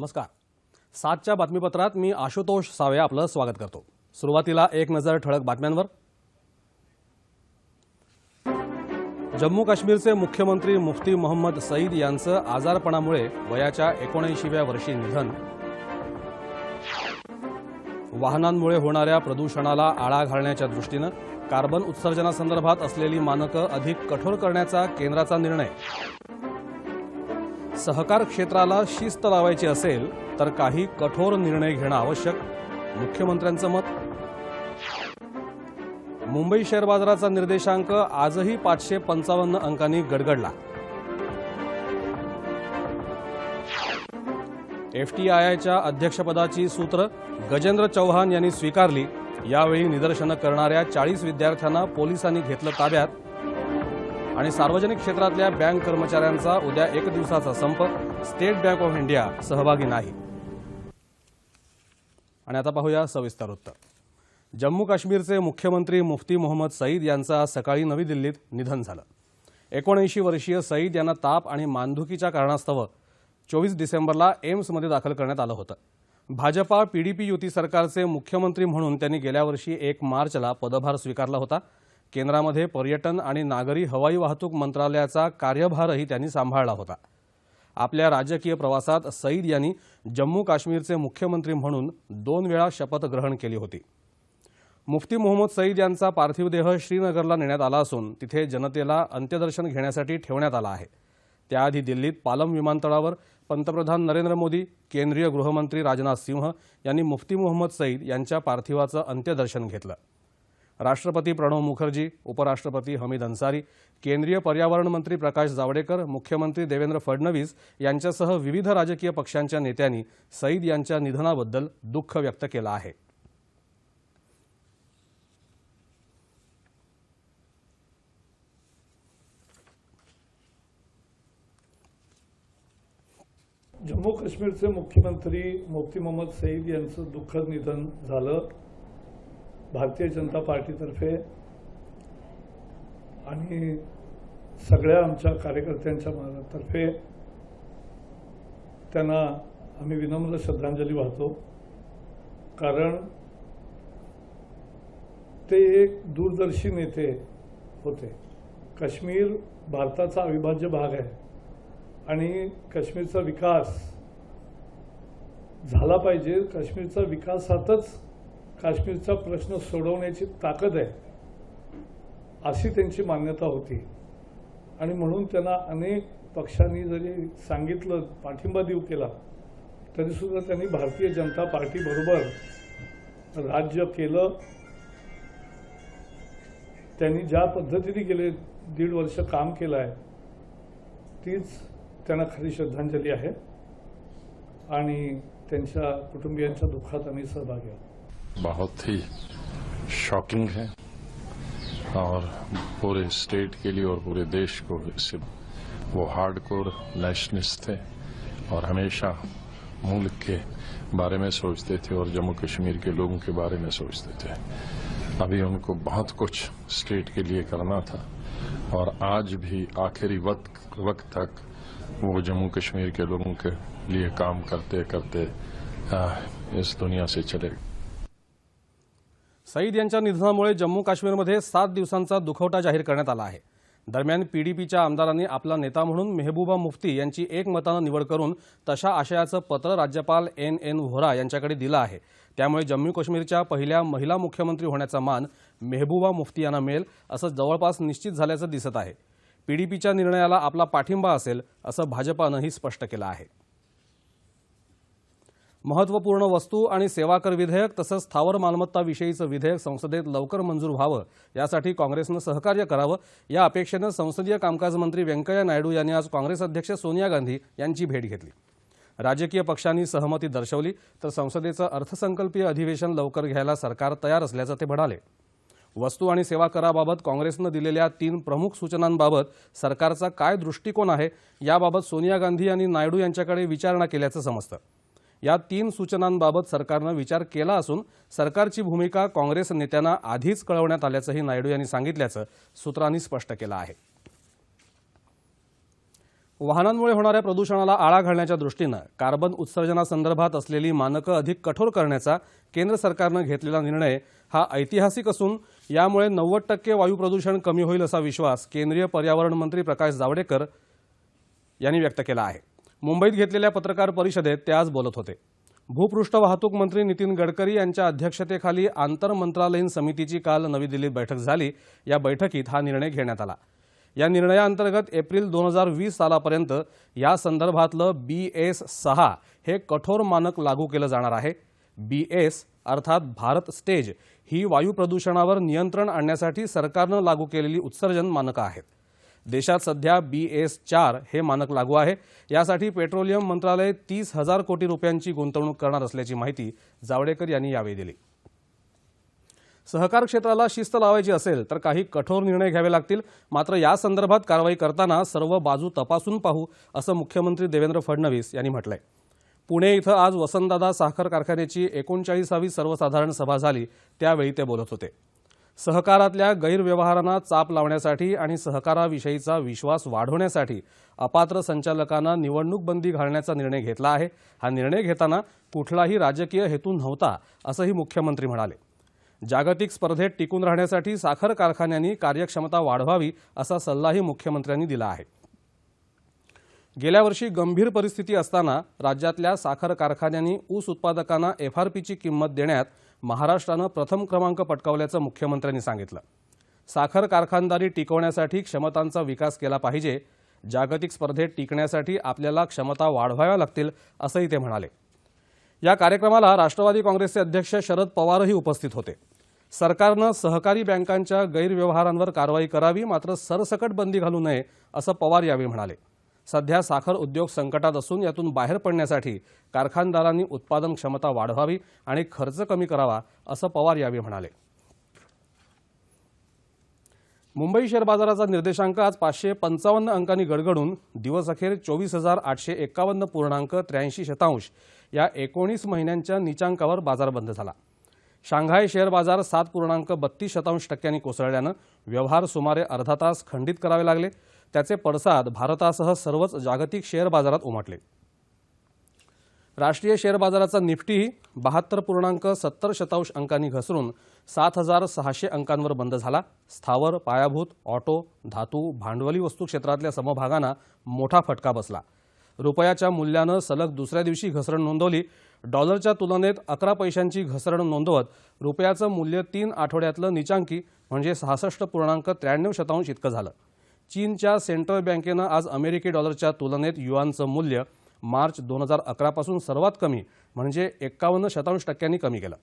नमस्कार. सातच्या बातमीपत्रात मी आशुतोष सावे आपलं स्वागत करतो. सुरुवातीला एक नजर ठळक बातम्यांवर. जम्मू काश्मीरचे मुख्यमंत्री मुफ्ती मोहम्मद सईद यांचं आजारपणामुळे वयाच्या एकोणऐंशीव्या वर्षी निधन. वाहनांमुळे होणाऱ्या प्रदूषणाला आळा घालण्याच्या दृष्टीनं कार्बन उत्सर्जनासंदर्भात असलेली मानकं अधिक कठोर करण्याचा केंद्राचा निर्णय. सहकार क्षेत्राला शिस्त लावायची असेल तर काही कठोर निर्णय घेणं आवश्यक. मुख्यमंत्र्यांचं मत? मुंबई शेअर बाजाराचा निर्देशांक आजही पाचशे पंचावन्न अंकांनी गडगडला. एफटीआयआयच्या अध्यक्षपदाची सूत्र गजेंद्र चौहान यांनी स्वीकारली. यावेळी निदर्शनं करणाऱ्या चाळीस विद्यार्थ्यांना पोलिसांनी घेतलं ताब्यात. आणि सार्वजनिक क्षेत्रातल्या बँक कर्मचाऱ्यांचा उद्या एक दिवसाचा संप स्टेट बँक ऑफ इंडिया सहभागी नाही. आणि आता पाहूया सविस्तर उत्तर. जम्मू काश्मीरचे मुख्यमंत्री मुफ्ती मोहम्मद सईद यांचं आज सकाळी नवी दिल्लीत निधन झालं. एकोणऐंशी वर्षीय सईद यांना ताप आणि मानधुकीच्या कारणास्तव चोवीस डिसेंबरला एम्समध्ये दाखल करण्यात आलं होतं. भाजपा पीडीपी युती सरकारचे मुख्यमंत्री म्हणून त्यांनी गेल्या वर्षी एक मार्चला पदभार स्वीकारला होता. केंद्रामध्ये पर्यटन आणि नागरी हवाई वाहतूक मंत्रालयाचा कार्यभारही त्यांनी सांभाळला होता. आपल्या राजकीय प्रवासात सईद यांनी जम्मू काश्मीरचे मुख्यमंत्री म्हणून दोन वेळा शपथ ग्रहण केली होती. मुफ्ती मोहम्मद सईद यांचा पार्थिव देह श्रीनगरला नेण्यात आला असून तिथे जनतेला अंत्यदर्शन घेण्यासाठी ठेवण्यात आला आहे. त्याआधी दिल्लीत पालम विमानतळावर पंतप्रधान नरेंद्र मोदी केंद्रीय गृहमंत्री राजनाथ सिंह यांनी मुफ्ती मोहम्मद सईद यांच्या पार्थिवाचं अंत्यदर्शन घेतलं. राष्ट्रपती प्रणव मुखर्जी उपराष्ट्रपती हमीद अन्सारी केंद्रीय पर्यावरण मंत्री प्रकाश जावडेकर मुख्यमंत्री देवेंद्र फडणवीस यांच्यासह विविध राजकीय पक्षांच्या नेत्यांनी सईद यांच्या निधनाबद्दल दुःख व्यक्त केलं आहे. जम्मू काश्मीरचे मुख्यमंत्री मुफ्ती मोहम्मद सईद यांचं दुःखद निधन झालं. भारतीय जनता पार्टीतर्फे आणि सगळ्या आमच्या कार्यकर्त्यांच्या तर्फे त्यांना आम्ही विनम्र श्रद्धांजली वाहतो. कारण ते एक दूरदर्शी नेते होते. काश्मीर भारताचा अविभाज्य भाग आहे. आणि काश्मीरचा विकास झाला पाहिजे. काश्मीरचा विकासातच काश्मीरचा प्रश्न सोडवण्याची ताकद आहे अशी त्यांची मान्यता होती. आणि म्हणून त्यांना अनेक पक्षांनी जरी सांगितलं पाठिंबा देऊ केला तरीसुद्धा त्यांनी भारतीय जनता पार्टीबरोबर राज्य केलं. त्यांनी ज्या पद्धतीने गेले दीड वर्ष काम केलं आहे तीच त्यांना खरी श्रद्धांजली आहे. आणि त्यांच्या कुटुंबियांच्या दुःखात आम्ही सहभागी आहोत. बहुत ही शॉकिंग है। और पूरे स्टेट के लिए और पूरे देश को इससे वो हार्डकोर नेशनलिस्ट थे और हमेशा मुल्क के बारे में सोचते थे और जम्मू कश्मीर के लोगों के बारे में सोचते थे। अभी उनको बहुत कुछ स्टेट के लिए करना था और आज भी आखिरी वक्त वक्त तक वो जम्मू कश्मीर के लोगों के लिए काम करते करते आ, इस दुनिया से चले सईद यांच्या निधनामुळे जम्मू काश्मीरमध्ये सात दिवसांचा दुखवटा जाहीर करण्यात आला आहे. दरम्यान पीडीपीच्या आमदारांनी आपला नेता म्हणून मेहबूबा मुफ्ती यांची एकमतानं निवड करून तशा आशयाचं पत्र राज्यपाल एन एन व्होरा यांच्याकडे दिलं आहे. त्यामुळे जम्मू काश्मीरच्या पहिल्या महिला मुख्यमंत्री होण्याचा मान मेहबूबा मुफ्ती यांना मिळेल असं जवळपास निश्चित झाल्याचं दिसत आहे. पीडीपीच्या निर्णयाला आपला पाठिंबा असेल असं भाजपानंही स्पष्ट केलं आहे. महत्त्वपूर्ण वस्तू आणि सेवा कर विधेयक तसंच स्थावर मालमत्ताविषयीचं विधेयक संसदेत लवकर मंजूर व्हावं यासाठी काँग्रेसनं सहकार्य करावं या अपेक्षेनं संसदीय कामकाज मंत्री व्यंकय्या नायडू यांनी आज काँग्रेस अध्यक्ष सोनिया गांधी यांची भेट घेतली. राजकीय पक्षांनी सहमती दर्शवली तर संसदेचं अर्थसंकल्पीय अधिवेशन लवकर घ्यायला सरकार तयार असल्याचं ते म्हणाले. वस्तू आणि सेवा कराबाबत काँग्रेसनं दिलेल्या तीन प्रमुख सूचनांबाबत सरकारचा काय दृष्टिकोन आहे याबाबत सोनिया गांधी यांनी नायडू यांच्याकडे विचारणा केल्याचं समजतं. या तीन सूचनांबाबत सरकारनं विचार केला असून सरकारची भूमिका काँग्रेस नेत्यांना आधीच कळवण्यात आल्याचंही नायडू यांनी सांगितल्याचं सूत्रांनी स्पष्ट केलं आहे. वाहनांमुळे होणाऱ्या प्रदूषणाला आळा घालण्याच्या दृष्टीनं कार्बन उत्सर्जनासंदर्भात असलेली मानकं अधिक कठोर करण्याचा केंद्र सरकारनं घेतलेला निर्णय हा ऐतिहासिक असून यामुळे नव्वद टक्के वायू प्रदूषण कमी होईल असा विश्वास केंद्रीय पर्यावरण मंत्री प्रकाश जावडेकर यांनी व्यक्त केला आहे. मुंबईत घेतलेल्या पत्रकार परिषदेत ते आज बोलत होते. भूपृष्ठ वाहतूक मंत्री नितीन गडकरी यांच्या अध्यक्षतेखाली आंतरमंत्रालयीन समितीची काल नवी दिल्लीत बैठक झाली. या बैठकीत हा निर्णय घेण्यात आला. या निर्णयाअंतर्गत एप्रिल दोन हजार वीस सालापर्यंत या संदर्भातलं बी एस सहा हे कठोर मानक लागू केलं जाणार आहे. बी एस अर्थात भारत स्टेज ही वायू प्रदूषणावर नियंत्रण आणण्यासाठी सरकारनं लागू केलेली उत्सर्जन मानकं आहेत. देशात सध्या बी एस चार हे मानक लागू आहे. यासाठी पेट्रोलियम मंत्रालय तीस हजार कोटी रुपयांची गुंतवणूक करणार असल्याची माहिती जावडेकर यांनी यावेळी दिली. सहकार क्षेत्राला शिस्त लावायची असेल तर काही कठोर निर्णय घ्यावे लागतील. मात्र या संदर्भात कारवाई करताना सर्व बाजू तपासून पाहू असं मुख्यमंत्री देवेंद्र फडणवीस यांनी म्हटलंय. पुणे इथं आज वसंतदादा साखर कारखान्याची एकोणचाळीसावी सर्वसाधारण सभा झाली. त्यावेळी ते बोलत होते. सहकारातल्या गैरव्यवहारांना चाप लावण्यासाठी आणि सहकाराविषयीचा विश्वास वाढवण्यासाठी अपात्र संचालकांना निवडणूक बंदी घालण्याचा निर्णय घेतला आहे. हा निर्णय घेताना कुठलाही राजकीय हेतू नव्हता असंही मुख्यमंत्री म्हणाले. जागतिक स्पर्धेत टिकून राहण्यासाठी साखर कारखान्यांनी कार्यक्षमता वाढवावी असा सल्लाही मुख्यमंत्र्यांनी दिला आहे. गेल्या वर्षी गंभीर परिस्थिती असताना राज्यातल्या साखर कारखान्यांनी ऊस उत्पादकांना एफआरपीची किंमत देण्यात महाराष्ट्रानं प्रथम क्रमांक पटकावल्याचं मुख्यमंत्र्यांनी सांगितलं. साखर कारखानदारी टिकवण्यासाठी क्षमतांचा विकास केला पाहिजे जागतिक स्पर्धेत टिकण्यासाठी आपल्याला क्षमता वाढवाव्या लागतील असंही ते म्हणाले. या कार्यक्रमाला राष्ट्रवादी काँग्रेसचे अध्यक्ष शरद पवारही उपस्थित होते. सरकारनं सहकारी बँकांच्या गैरव्यवहारांवर कारवाई करावी मात्र सरसकट बंदी घालू नये असं पवार यावेळी म्हणाले. सध्या साखर उद्योग संकटात असून यातून बाहेर पडण्यासाठी कारखानदारांनी उत्पादन क्षमता वाढवावी आणि खर्च कमी करावा असं पवार यावेळी म्हणाले. मुंबई शेअर बाजाराचा निर्देशांक आज पाचशे पंचावन्न अंकांनी गडगडून दिवसअखेर चोवीस हजार आठशे एकावन्न पूर्णांक त्र्याऐंशी शतांश या एकोणीस महिन्यांच्या निचांकावर बाजार बंद झाला. शांघाय शेअर बाजार सात पूर्णांक बत्तीस शतांश टक्क्यांनी कोसळल्यानं व्यवहार सुमारे अर्धा तास खंडित करावे लागले. त्याचे पडसाद भारतासह सर्वच जागतिक शेअर बाजारात उमटले. राष्ट्रीय शेअर बाजाराचा निफ्टीही बहात्तर पूर्णांक सत्तर शतांश अंकांनी घसरून सात हजार सहाशे अंकांवर बंद झाला. स्थावर पायाभूत ऑटो धातू भांडवली वस्तू क्षेत्रातल्या समभागांना मोठा फटका बसला. रुपयाच्या मूल्यानं सलग दुसऱ्या दिवशी घसरण नोंदवली. डॉलरच्या तुलनेत अकरा पैशांची घसरण नोंदवत रुपयाचं मूल्य तीन आठवड्यातलं निचांकी म्हणजे सहासष्ट पूर्णांक त्र्याण्णव शतांश इतकं झालं. चीनच्या सेंट्रल बँकेनं आज अमेरिकी डॉलरच्या तुलनेत युआनचं मूल्य मार्च दोन हजार अकरापासून सर्वात कमी म्हणजे एक्कावन्न शतांश टक्क्यांनी कमी केलं.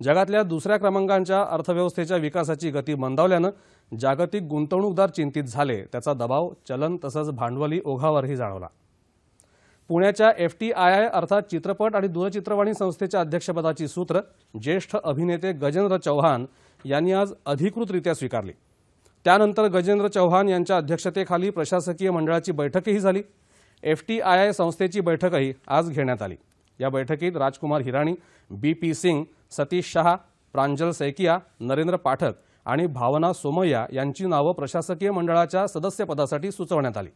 जगातल्या दुसऱ्या क्रमांकांच्या अर्थव्यवस्थेच्या विकासाची गती मंदावल्यानं जागतिक गुंतवणूकदार चिंतित झाले त्याचा दबाव चलन तसंच भांडवली ओघावरही जाणवला. पुण्याच्या एफ टी आय आय अर्थात चित्रपट आणि दूरचित्रवाणी संस्थेच्या अध्यक्षपदाची सूत्र ज्येष्ठ अभिनेते गजेंद्र चौहान यांनी आज अधिकृतरित्या स्वीकारली. त्यानंतर गजेंद्र चौहान यांच्या अध्यक्षतेखाली प्रशासकीय मंडळाची बैठकही झाली. एफ टी आय आय संस्थेची बैठकही आज घेण्यात आली. या बैठकीत राजकुमार हिराणी बी पी सिंग सतीश शहा प्रांजल सैकिया नरेंद्र पाठक आणि भावना सोमय्या यांची नावं प्रशासकीय मंडळाच्या सदस्यपदासाठी सुचवण्यात आली.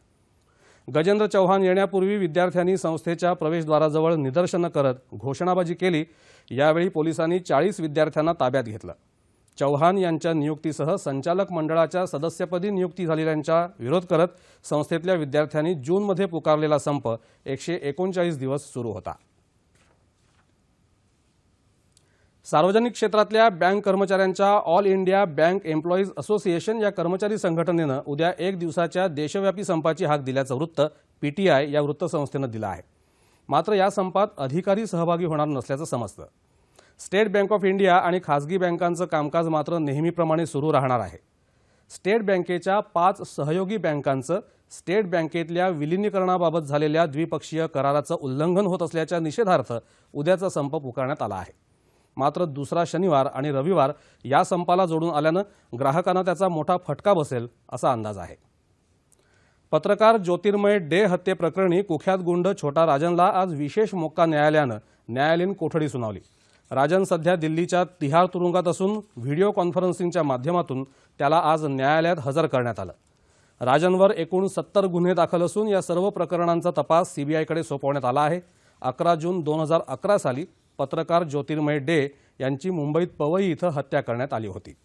गजेंद्र चौहान येण्यापूर्वी विद्यार्थ्यांनी संस्थेच्या प्रवेशद्वाराजवळ निदर्शनं करत घोषणाबाजी केली. यावेळी पोलिसांनी चाळीस विद्यार्थ्यांना ताब्यात घेतलं. चौहान यांच्या नियुक्तीसह संचालक मंडळाच्या सदस्यपदी नियुक्ती झालेल्यांचा विरोध करत संस्थेतल्या विद्यार्थ्यांनी जूनमध्ये पुकारलेला संप एकशे एकोणचाळीस दिवस सुरू होता. सार्वजनिक क्षेत्रातल्या बँक कर्मचाऱ्यांच्या all India bank employees association या कर्मचारी संघटनेनं उद्या एक दिवसाच्या देशव्यापी संपाची हाक दिल्याचं वृत्त पीटीआय या वृत्तसंस्थेनं दिलं आहे. मात्र या संपात अधिकारी सहभागी होणार नसल्याचं समजतं. स्टेट बँक ऑफ इंडिया आणि खासगी बँकांचं कामकाज मात्र नेहमीप्रमाणे सुरू राहणार आहे. स्टेट बँकेच्या पाच सहयोगी बँकांचं स्टेट बँकेतल्या विलिनीकरणाबाबत झालेल्या द्विपक्षीय कराराचं उल्लंघन होत असल्याच्या निषेधार्थ उद्याचा संप पुकारण्यात आला आहे. मात्र दुसरा शनिवार आणि रविवार या संपाला जोडून आल्यानं ग्राहकांना त्याचा मोठा फटका बसेल असा अंदाज आहे. पत्रकार ज्योतिर्मय डे हत्येप्रकरणी कुख्यात गुंड छोटा राजनला आज विशेष मोक्का न्यायालयानं न्यायालयीन कोठडी सुनावली. राजन सध्या दिल्लीच्या तिहार तुरुंगात असून व्हिडिओ कॉन्फरन्सिंगच्या माध्यमातून त्याला आज न्यायालयात हजर करण्यात आलं. राजनवर एकूण सत्तर गुन्हे दाखल असून या सर्व प्रकरणांचा तपास सीबीआयकडे सोपवण्यात आला आहे. अकरा जून दोन हजार अकरा साली पत्रकार ज्योतिर्मय डे यांची मुंबईत पवई इथं हत्या करण्यात आली होती.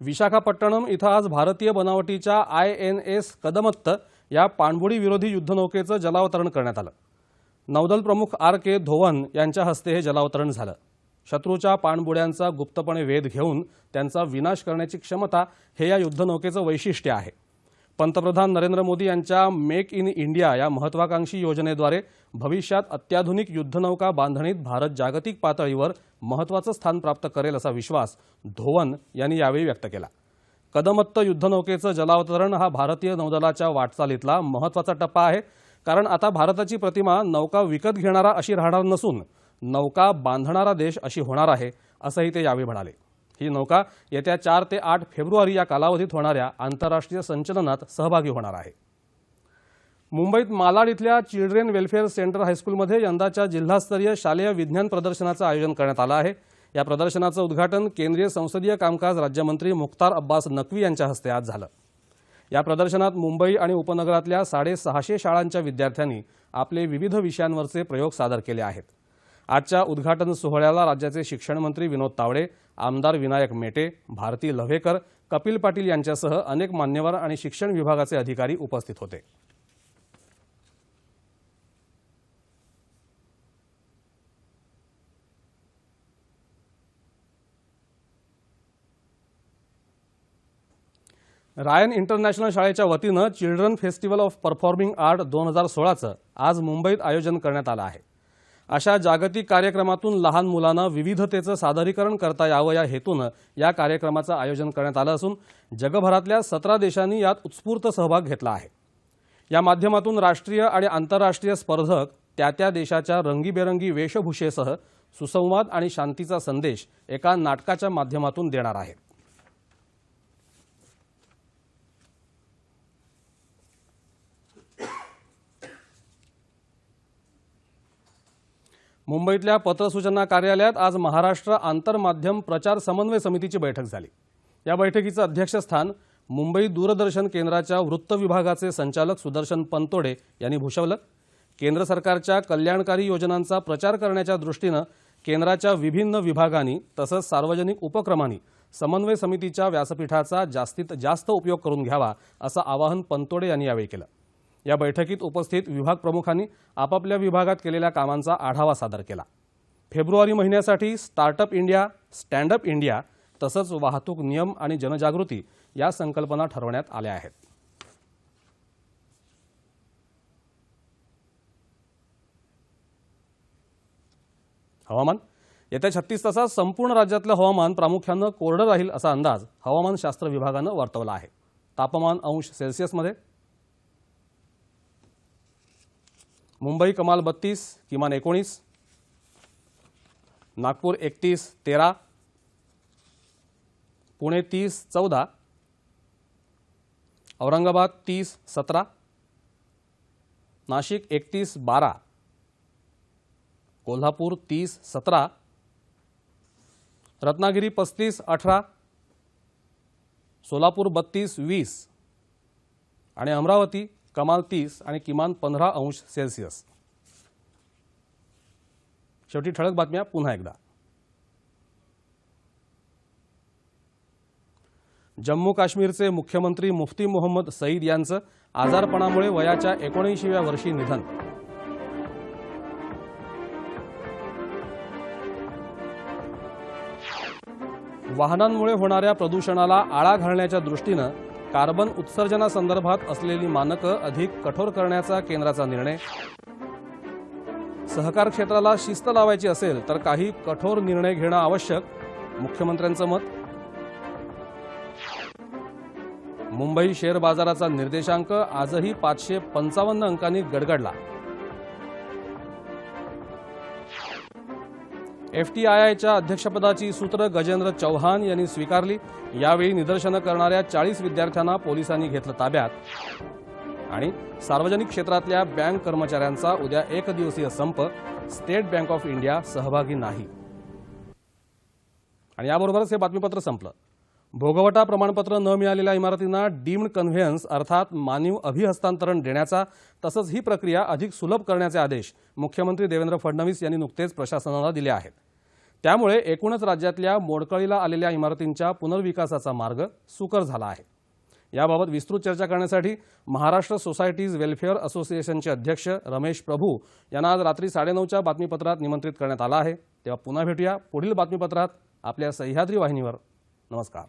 विशाखापट्टणम इथं आज भारतीय बनावटीच्या आय एन एस कदमत्त या पाणबुडी विरोधी युद्धनौकेचं जलावतरण करण्यात आलं. नौदल प्रमुख आर के धोवन यांच्या हस्ते हे जलावतरण झालं. शत्रूच्या पाणबुड्यांचा गुप्तपणे वेध घेऊन त्यांचा विनाश करण्याची क्षमता हे या युद्धनौकेचं वैशिष्ट्य आहे. पंतप्रधान नरेंद्र मोदी यांच्या मेक इन इंडिया या महत्वाकांक्षी योजनेद्वारे भविष्यात अत्याधुनिक युद्धनौका बांधणीत भारत जागतिक पातळीवर महत्वाचं स्थान प्राप्त करेल असा विश्वास धोवन यांनी यावेळी व्यक्त केला. कदमत्त युद्धनौकेचं जलावतरण हा भारतीय नौदलाच्या वाटचालीतला महत्त्वाचा टप्पा आहे. कारण आता भारताची प्रतिमा नौका विकत घेणारा अशी राहणार नसून नौका बांधणारा देश अशी होणार आहे असंही ते यावेळी म्हणाले. ही नौका येत्या चार ते आठ फेब्रुवारी या कालावधीत होणाऱ्या आंतरराष्ट्रीय संचलनात सहभागी होणार आहे. मुंबईत मालाड इथल्या चिल्ड्रेन वेलफेअर सेंटर हायस्कूलमध्ये यंदाच्या जिल्हास्तरीय शालेय विज्ञान प्रदर्शनाचं आयोजन करण्यात आलं आहे. या प्रदर्शनाचं उद्घाटन केंद्रीय संसदीय कामकाज राज्यमंत्री मुख्तार अब्बास नक्वी यांच्या हस्ते आज झालं. या प्रदर्शनात मुंबई आणि उपनगरातल्या साडेसहाशे शाळांच्या विद्यार्थ्यांनी आपले विविध विषयांवरचे प्रयोग सादर केले आहेत. आजच्या उद्घाटन सोहळ्याला राज्याचे शिक्षण मंत्री विनोद तावडे आमदार विनायक मेटे भारती लव्हेकर कपिल पाटील यांच्यासह अनेक मान्यवर आणि शिक्षण विभागाचे अधिकारी उपस्थित होते. रायन इंटरनॅशनल शाळेच्या वतीनं children festival of performing art दोन हजार सोळाचं आज मुंबईत आयोजन करण्यात आलं आहे. अशा जागतिक कार्यक्रमातून लहान मुलांना विविधतेचं सादरीकरण करता यावं या हेतूनं या कार्यक्रमाचं आयोजन करण्यात आलं असून जगभरातल्या सतरा देशांनी यात उत्स्फूर्त सहभाग घेतला आहे. या माध्यमातून राष्ट्रीय आणि आंतरराष्ट्रीय स्पर्धक त्या त्या देशाच्या रंगीबेरंगी वेशभूषेसह सुसंवाद आणि शांतीचा संदेश एका नाटकाच्या माध्यमातून देणार आहेत. मुंबईतल्या पत्रसूचना कार्यालयात आज महाराष्ट्र आंतरमाध्यम प्रचार समन्वय समितीची बैठक झाली. या बैठकीचं अध्यक्षस्थान मुंबई दूरदर्शन केंद्राच्या वृत्त विभागाचे संचालक सुदर्शन पंतोडे यांनी भूषवलं. केंद्र सरकारच्या कल्याणकारी योजनांचा प्रचार करण्याच्या दृष्टीनं केंद्राच्या विभिन्न विभागांनी तसंच सार्वजनिक उपक्रमांनी समन्वय समितीच्या व्यासपीठाचा जास्तीत जास्त उपयोग करून घ्यावा असं आवाहन पंतोडे यांनी यावेळी केलं. या बैठकीत उपस्थित विभाग प्रमुखांनी आपापल्या विभागात केलेल्या कामांचा आढावा सादर केला. फेब्रुवारी महिन्यासाठी स्टार्टअप इंडिया स्टँडअप इंडिया तसंच वाहतूक नियम आणि जनजागृती या संकल्पना ठरवण्यात आल्या आहेत. हवामान. येत्या छत्तीस तासात संपूर्ण राज्यातलं हवामान प्रामुख्यानं कोरडं राहील असा अंदाज हवामानशास्त्र विभागानं वर्तवला आहे. तापमान अंश सेल्सिअसमध्ये मुंबई कमाल बत्तीस किमान एकोणीस. नागपूर एकतीस तेरा. पुणे तीस चौदा. औरंगाबाद तीस सतरा. नाशिक एकतीस बारा. कोल्हापूर तीस सतरा. रत्नागिरी पस्तीस अठरा. सोलापूर बत्तीस वीस. आणि अमरावती कमाल तीस आणि किमान पंधरा अंश सेल्सिअस. शेवटी ठळक बातम्या पुन्हा एकदा. जम्मू काश्मीरचे मुख्यमंत्री मुफ्ती मोहम्मद सईद यांचं आजारपणामुळे वयाच्या एकोणऐंशीव्या वर्षी निधन. वाहनांमुळे होणाऱ्या प्रदूषणाला आळा घालण्याच्या दृष्टीनं कार्बन उत्सर्जनासंदर्भात असलेली मानकं अधिक कठोर करण्याचा केंद्राचा निर्णय. सहकार क्षेत्राला शिस्त लावायची असेल तर काही कठोर निर्णय घेणं आवश्यक मुख्यमंत्र्यांचं मत. मुंबई शेअर बाजाराचा निर्देशांक आजही पाचशे पंचावन्न अंकांनी गडगडला. एफटीआयआयच्या अध्यक्षपदाची सूत्र गजेंद्र चौहान यांनी स्वीकारली. यावेळी निदर्शनं करणाऱ्या चाळीस विद्यार्थ्यांना पोलिसांनी घेतलं ताब्यात. आणि सार्वजनिक क्षेत्रातल्या बँक कर्मचाऱ्यांचा उद्या एक दिवसीय संप. स्टेट बँक ऑफ इंडिया सहभागी नाही. आणि याबरोबरच हे बातमीपत्र संपलं. भोगवटा प्रमाणपत्र न मिळालेल्या इमारतींना डीम्ड कन्व्हेयन्स अर्थात मानीव अभिहस्तांतरण देण्याचा तसंच ही प्रक्रिया अधिक सुलभ करण्याचे आदेश मुख्यमंत्री देवेंद्र फडणवीस यांनी नुकतेच प्रशासनाला दिले आहेत. त्यामुळे एकूणच राज्यातल्या मोडकळीला आलेल्या इमारतींच्या पुनर्विकासाचा मार्ग सुकर झाला आहे. याबाबत विस्तृत चर्चा करण्यासाठी महाराष्ट्र सोसायटीज वेलफेअर असोसिएशनचे अध्यक्ष रमेश प्रभू यांना आज रात्री साडेनऊच्या बातमीपत्रात निमंत्रित करण्यात आलं आहे. तेव्हा पुन्हा भेटूया पुढील बातमीपत्रात आपल्या सह्याद्री वाहिनीवर. नमस्कार.